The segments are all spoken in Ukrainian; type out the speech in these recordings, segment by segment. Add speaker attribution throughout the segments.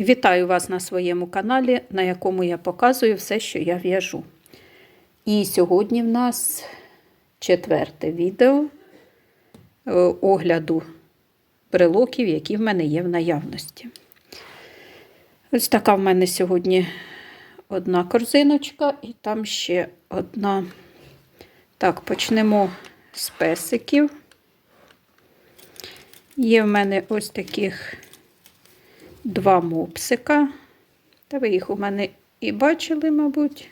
Speaker 1: Вітаю вас на своєму каналі, на якому я показую все, що я в'яжу. І сьогодні в нас четверте відео е, огляду брелоків, які в мене є в наявності. Ось така в мене сьогодні одна корзиночка, і там ще одна. Так, почнемо з песиків. Є в мене ось таких два мопсика. Та ви їх у мене і бачили, мабуть.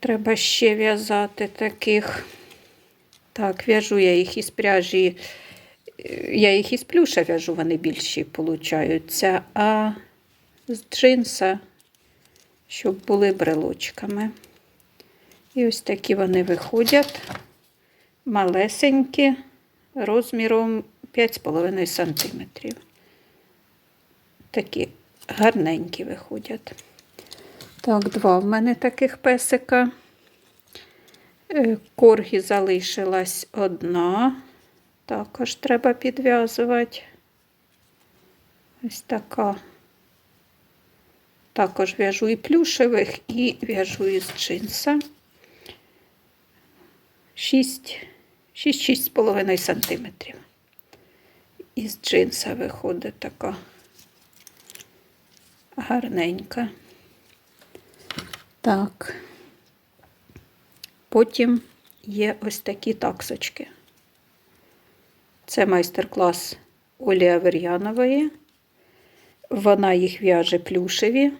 Speaker 1: Треба ще в'язати таких. Так, в'яжу я їх із пряжі. Я їх із плюша в'яжу, вони більші получаються, а з джинса, щоб були брелочками. І ось такі вони виходять малесенькі, розміром 5,5 см. Такі гарненькі виходять. Так, два в мене таких песика. Е, Коргі залишилась одна. Також треба підв'язувати. Ось така. Також в'яжу і плюшевих, і в'яжу із джинса. 6-6,5 см. Із джинса виходить така гарненька. Так. Потім є ось такі таксочки. Це майстер-клас Олі Авер'янової. Вона їх в'яже плюшеві,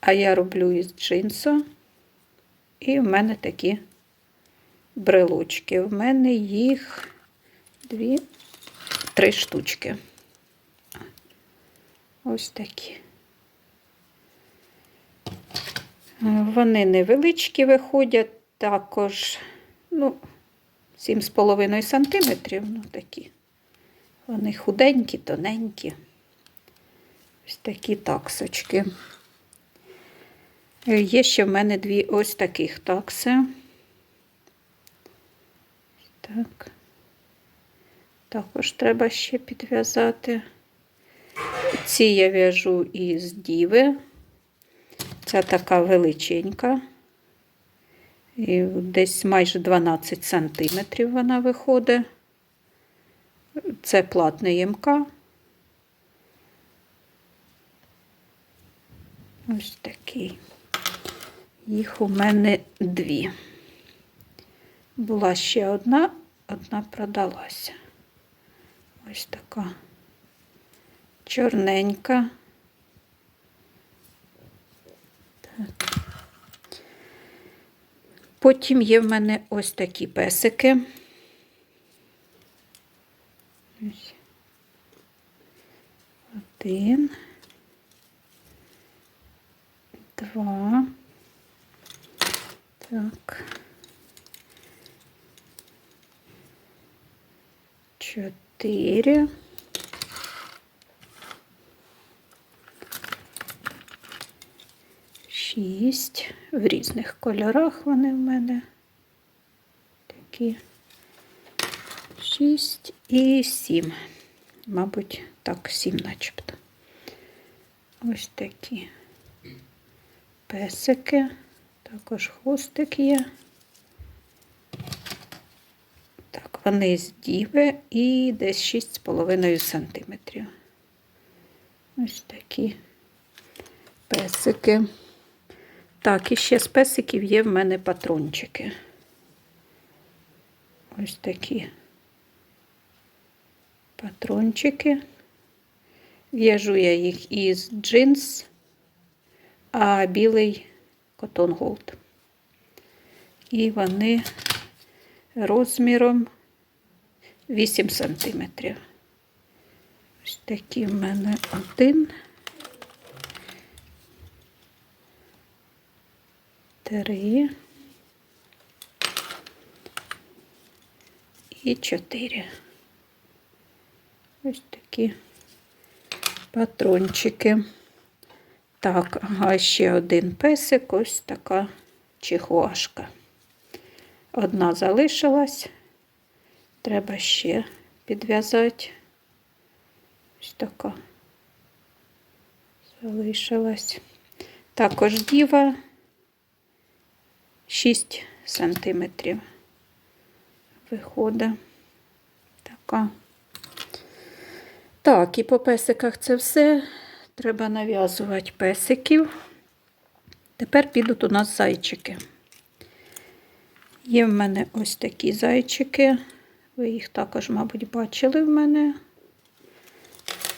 Speaker 1: а я роблю із джинсу. І в мене такі брелочки. В мене їх дві, три штучки. Ось такі. Вони невеличкі виходять, також, ну, 7,5 сантиметрів, ну такі. Вони худенькі, тоненькі. Ось такі таксочки. Е, Є ще в мене дві ось таких такси. Так. Також треба ще підв'язати. Ці я в'яжу із діви. Ця така величенька. І десь майже 12 сантиметрів вона виходить. Це платний МК. Ось такий. Їх у мене дві. Була ще одна, одна продалася. Ось така чорненька. Потім є в мене ось такі песики. Один. Два. Так. Чотири. Шість. В різних кольорах вони в мене. Такі. Шість і сім. Мабуть, так, сім начебто. Ось такі песики. Також хвостик є. Так, з діви і десь 6,5 см. Ось такі песики. Так, і ще з песиків є в мене патрончики. Ось такі патрончики. В'яжу я їх із джинс, а білий Cotton Gold. І вони розміром 8 сантиметрів. Ось такі в мене один. Три. І чотири. Ось такі патрончики. Так, ага, ще один песик, ось така чихуашка. Одна залишилась, треба ще підв'язати. Ось така залишилась. Також діва 6 сантиметрів виходить. Така. Так, і по песиках це все. Треба нав'язувати песиків. Тепер підуть у нас зайчики. Є в мене ось такі зайчики. Ви їх також, мабуть, бачили в мене.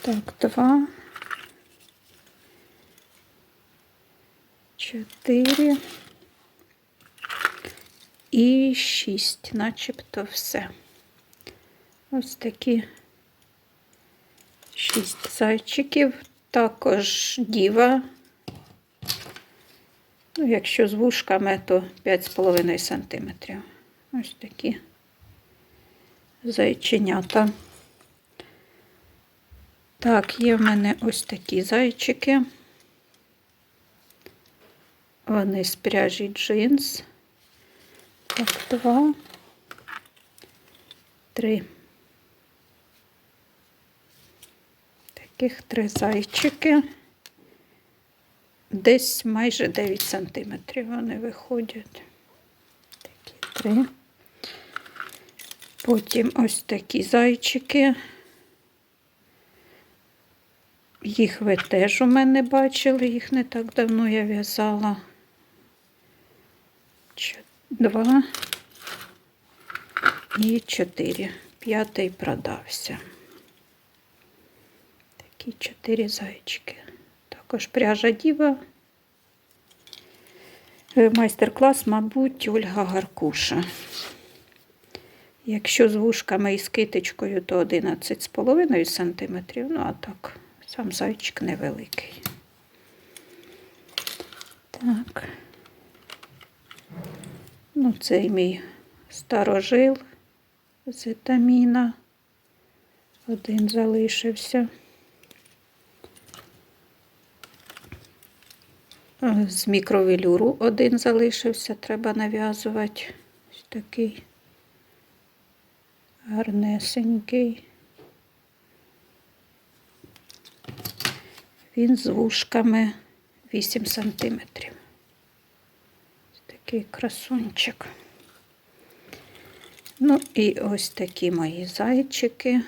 Speaker 1: Так, два. Чотири. І шість, начебто все. Ось такі шість зайчиків. Також діва. Ну, якщо з вушками, то 5,5 см. Ось такі зайченята. Так, є в мене ось такі зайчики. Вони з пряжі джинс. Так, два, три. Таких три зайчики. Десь майже 9 сантиметрів вони виходять. Такі три. Потім ось такі зайчики. Їх ви теж у мене бачили, їх не так давно я в'язала. Два і чотири. П'ятий продався. Такі чотири зайчики. Також пряжа діва. Е, Майстер-клас, мабуть, Ольга Гаркуша. Якщо з вушками і з китичкою, то 11,5 см. Ну, а так, сам зайчик невеликий. Так. Ну, цей мій старожил з вітаміна. Один залишився. З мікровелюру один залишився, треба нав'язувати. Ось такий гарнесенький. Він з вушками 8 сантиметрів. Такий красунчик. Ну і ось такі мої зайчики.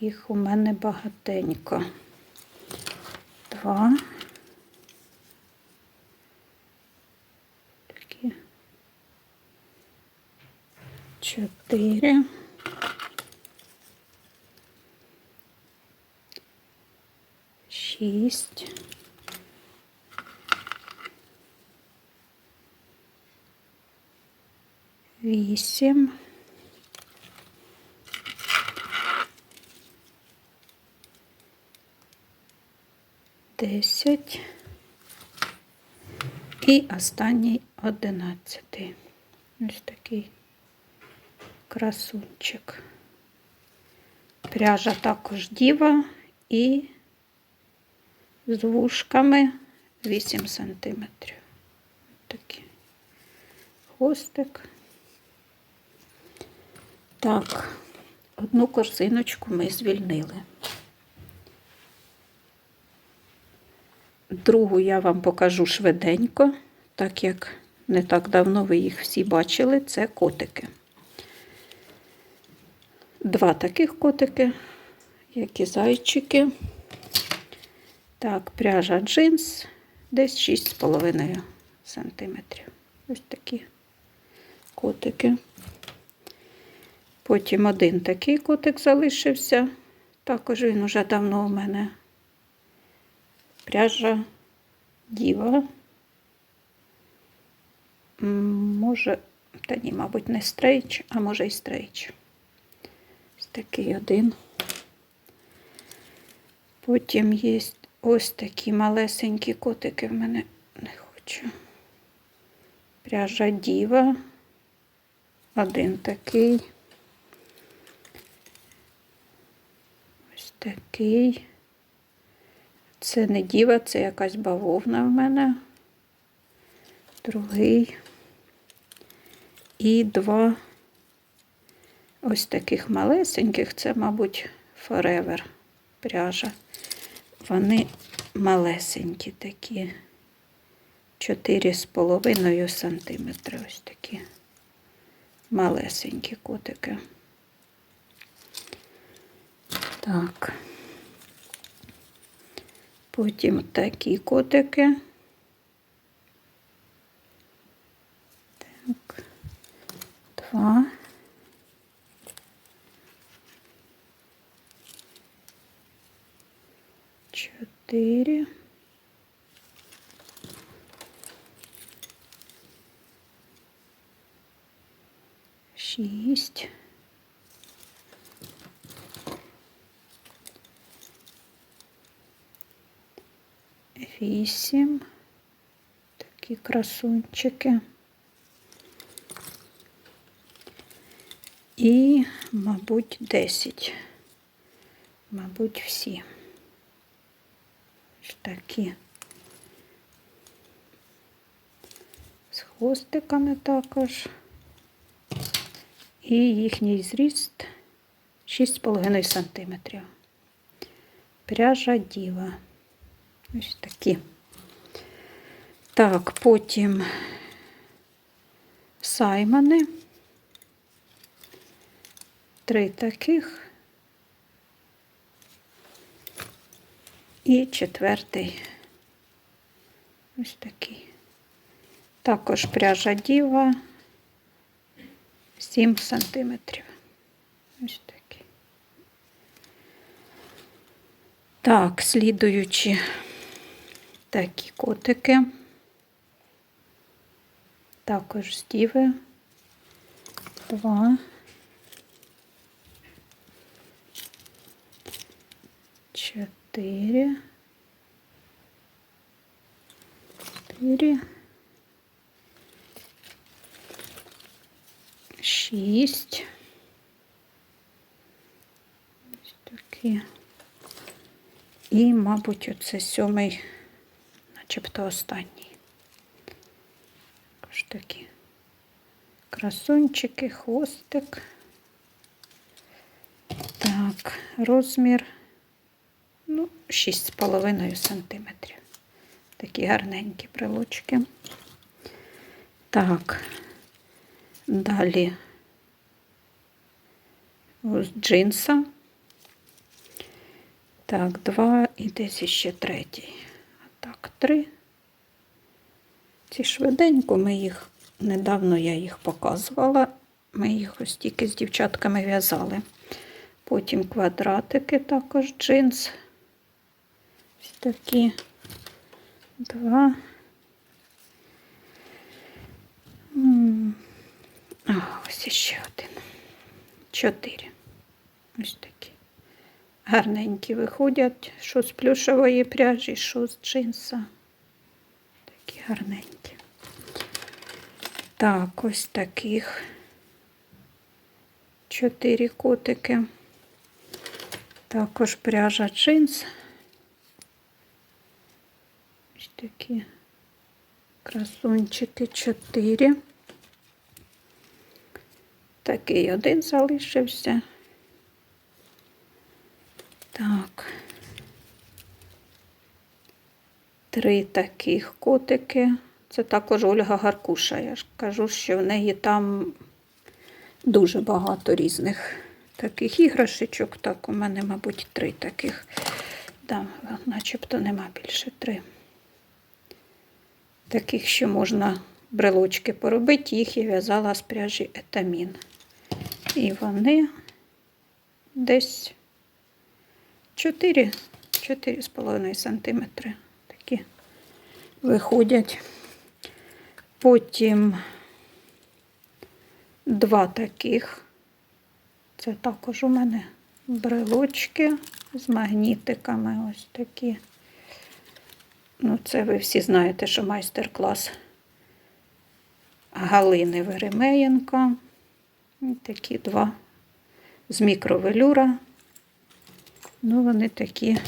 Speaker 1: Їх у мене багатенько. Два. Такі. Чотири. Шість. Вісім. Десять. І останній одинадцятий. Ось такий красунчик. Пряжа також діва і з вушками 8 сантиметрів. Такий хвостик. Так, одну корзиночку ми звільнили. Другу я вам покажу швиденько, так як не так давно ви їх всі бачили, це котики. Два таких котики, як і зайчики. Так, пряжа джинс десь 6,5 сантиметрів. Ось такі котики. Потім один такий котик залишився. Також він уже давно у мене пряжа діва. Може, та ні, мабуть, не стрейч, а може і стрейч. Такий один. Потім є ось такі малесенькі котики в мене не хочу. Пряжа діва. Один такий. Ось такий. Це не діва, це якась бавовна в мене. Другий. І два ось таких малесеньких. Це, мабуть, Forever пряжа. Вони малесенькі такі. 4,5 сантиметри. Ось такі. Малесенькі котики. Так. Потім такі котики. Так. Два. Чотири. Шість. Вісім. Такі красунчики. І, мабуть, десять. Мабуть, всі. Такі. З хвостиками також. І їхній зріст 6,5 сантиметрів. Пряжа діва. Ось такі. Так, потім саймони. Три таких. І четвертий. Ось такий. Також пряжа діва 7 сантиметрів. Ось такий. Так, слідуючи такі котики. Також з діви. Два. Чотири. Чотири. Шість. Ось такі. І, мабуть, оце сьомий, начебто останній. Також такі красунчики, хвостик. Так, розмір ну, 6,5 сантиметрів. Такі гарненькі брелочки. Так, далі ось джинса. Так, два і десь ще третій. Так, три. Ці швиденько ми їх, недавно я їх показувала. Ми їх ось тільки з дівчатками в'язали. Потім квадратики також джинс. Ось такі. Два. А, ось ще один. Чотири. Ось такі. Гарненькі виходять, що з плюшової пряжі, що з джинса. Такі гарненькі. Так, ось таких чотири котики. Також пряжа джинс. Такі красунчики чотири. Такий один залишився. Так. Три таких котики. Це також Ольга Гаркуша. Я ж кажу, що в неї там дуже багато різних таких іграшечок. Так, у мене, мабуть, три таких. Да, начебто нема більше три. Таких, що можна брелочки поробити, їх я в'язала з пряжі етамін. І вони десь 4, 4,5 сантиметри такі виходять. Потім два таких. Це також у мене брелочки з магнітиками. Ось такі. Ну, це ви всі знаєте, що майстер-клас Галини Веремеєнко. Ось Такі два з мікровелюра. Ну, вони такі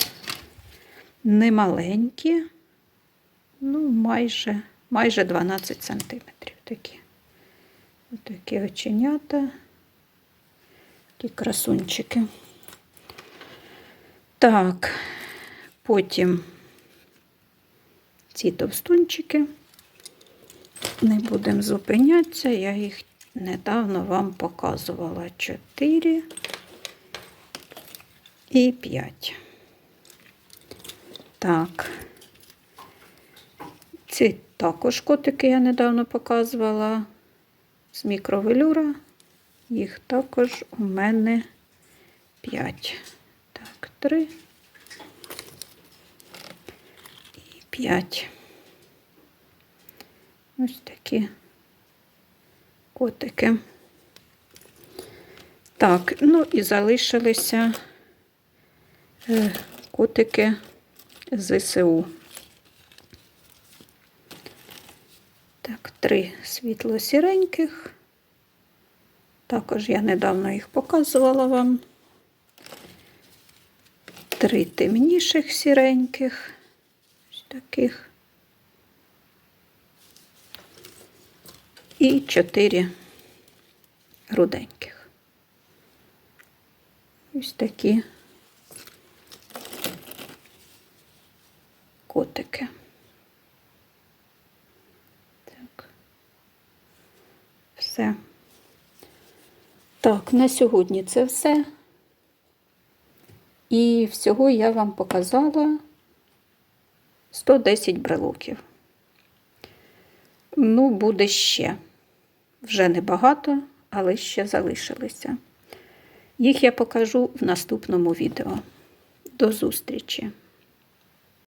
Speaker 1: немаленькі, ну, майже, майже 12 сантиметрів такі. Ось такі оченята, такі красунчики. Так, потім ці товстунчики. Не будемо зупинятися, я їх недавно вам показувала. 4 і 5. Так. Ці також котики я недавно показувала з мікровелюра. Їх також у мене 5. Так, 3 і 5. Ось такі котики. Так, ну і залишилися е, котики з ЗСУ. Так, три світло-сіреньких. Також я недавно їх показувала вам. Три темніших сіреньких. Таких. І чотири руденьких. Ось такі котики. Так. Все. Так, на сьогодні це все. І всього я вам показала 110 брелоків. Ну, буде ще. Вже небагато, але ще залишилися. Їх я покажу в наступному відео. До зустрічі!